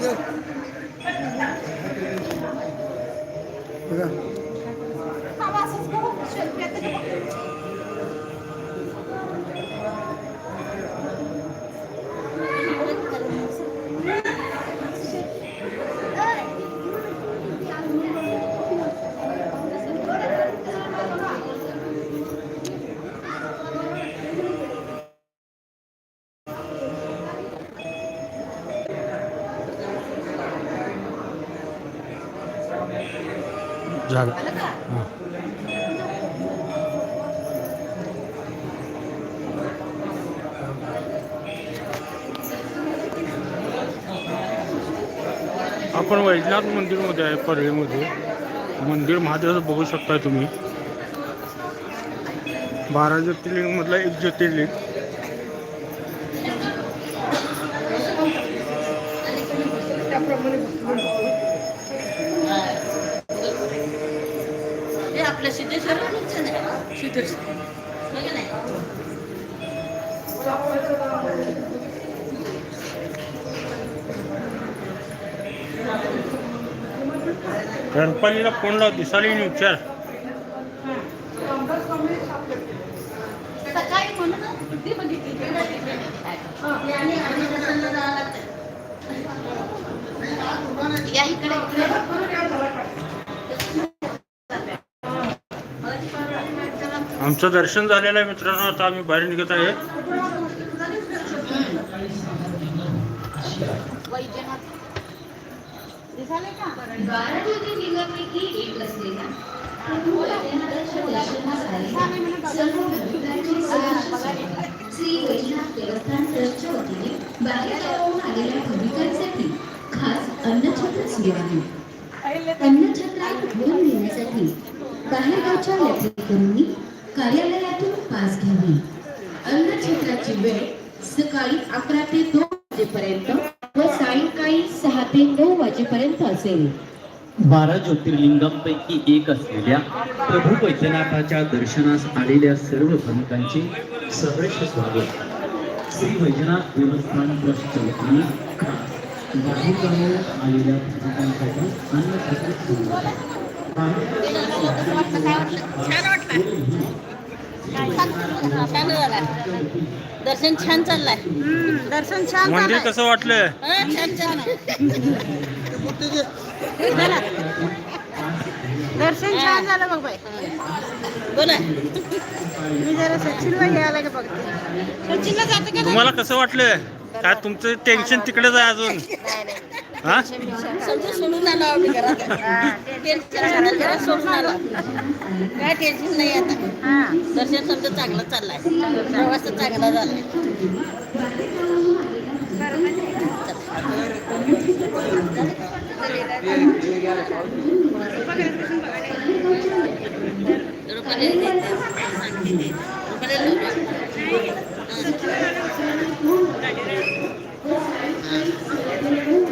हे महादेव बघा झालं. हां. आपण वैजनाथ मंदिरमध्ये आहे परळीमध्ये. मंदिर महादेवाचं बघू शकता तुम्ही. बारा ज्योतिर्लिंगमधला एक ज्योतिर्लिंग. आपल्या सिद्धेश्वर नाही? गणपतीला फोन लाव दिसाली नाही विचार सकाळी म्हणून ना, बुद्धी बघितली. आणि आणि दर्शनाला जावं लागतं. या इकडे इकडे. आमचं दर्शन झालेलं आहे मित्रांनो आता आम्ही बाहेर निघत आहे. श्री वैजनाथ देवस्थान ट्रस्टच्या वतीने आलेल्या भाविकांसाठी खास अन्नछत्र सुरू आहे अन्नछत्रात देण्यासाठी बाहेरगावच्या यात्रेकरूंनी कार्यालयातून पास घ्यावी. अन्नछत्राची वेळ सकाळी अकरा ते दोन वाजेपर्यंत व सायंकाळी सहा ते नऊ वाजेपर्यंत असेल. बारा ज्योतिर्लिंगांपैकी एक असलेल्या प्रभू वैद्यनाथाच्या दर्शनास आलेल्या सर्व भाविकांचे सहर्ष स्वागत. श्री वैद्यनाथ देवस्थान ट्रस्टच्या वतीने आलेल्या भाविकांसाठी अन्न सुरू आहे. दर्शन छान चाललंय दर्शन छान मंदिर कसं वाटलं छान छान दर्शन छान झालं बघ बाई. बोला. मी जरा सचिनला घ्यायला का बघते. सचिनला जातं का तुम्हाला कसं वाटलं काय तुमचं टेन्शन तिकडेच आहे अजून? हा? समजा सोडून आलो आम्ही घरात. टेन्शन घरात सोडून आलो काय टेन्शन नाही आता. दर्शन समजा चांगलं चाललंय. प्रवास चांगला झालाय. रुपाली प्रशांत पाठवून दे म्हणून सांगितले.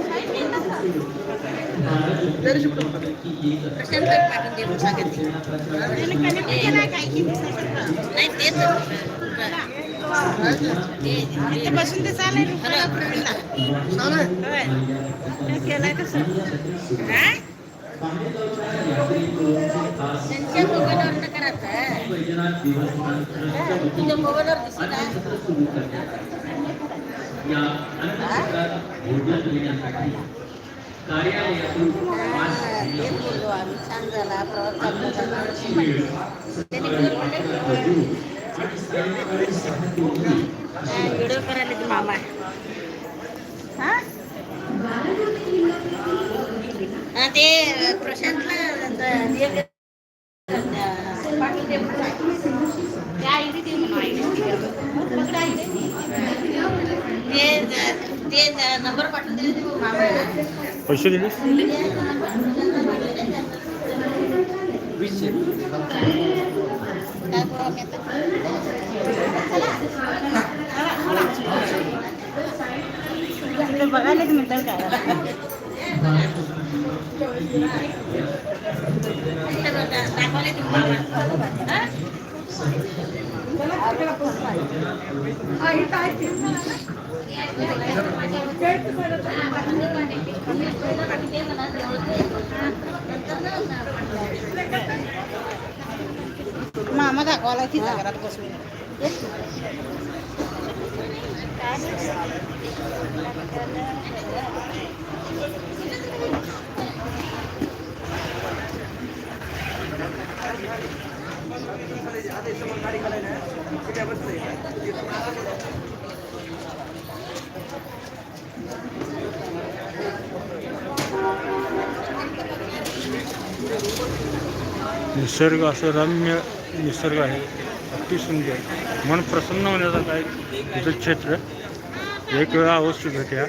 नाही तेच ते बसून ते चालेल केलाय कसं त्यांच्या मोबाईलवर करायचं तुझ्या मोबाईलवर दिसत या अन्नछत्रात भोजन देण्यासाठी कार्यालयातून आम्ही छान झाला व्हिडिओ करायला ते मामा हा ते प्रशांतला द- पाठवून दिले ते मामा पैसे दिले? बघायलाच मिळतात काय दाखवले तुम्हाला हा? मामा निसर्ग असं रम्य निसर्ग आहे. अति सुंदर. मन प्रसन्न होण्याचं काय तिथं क्षेत्र. एक वेळा अवश्य भेटूया.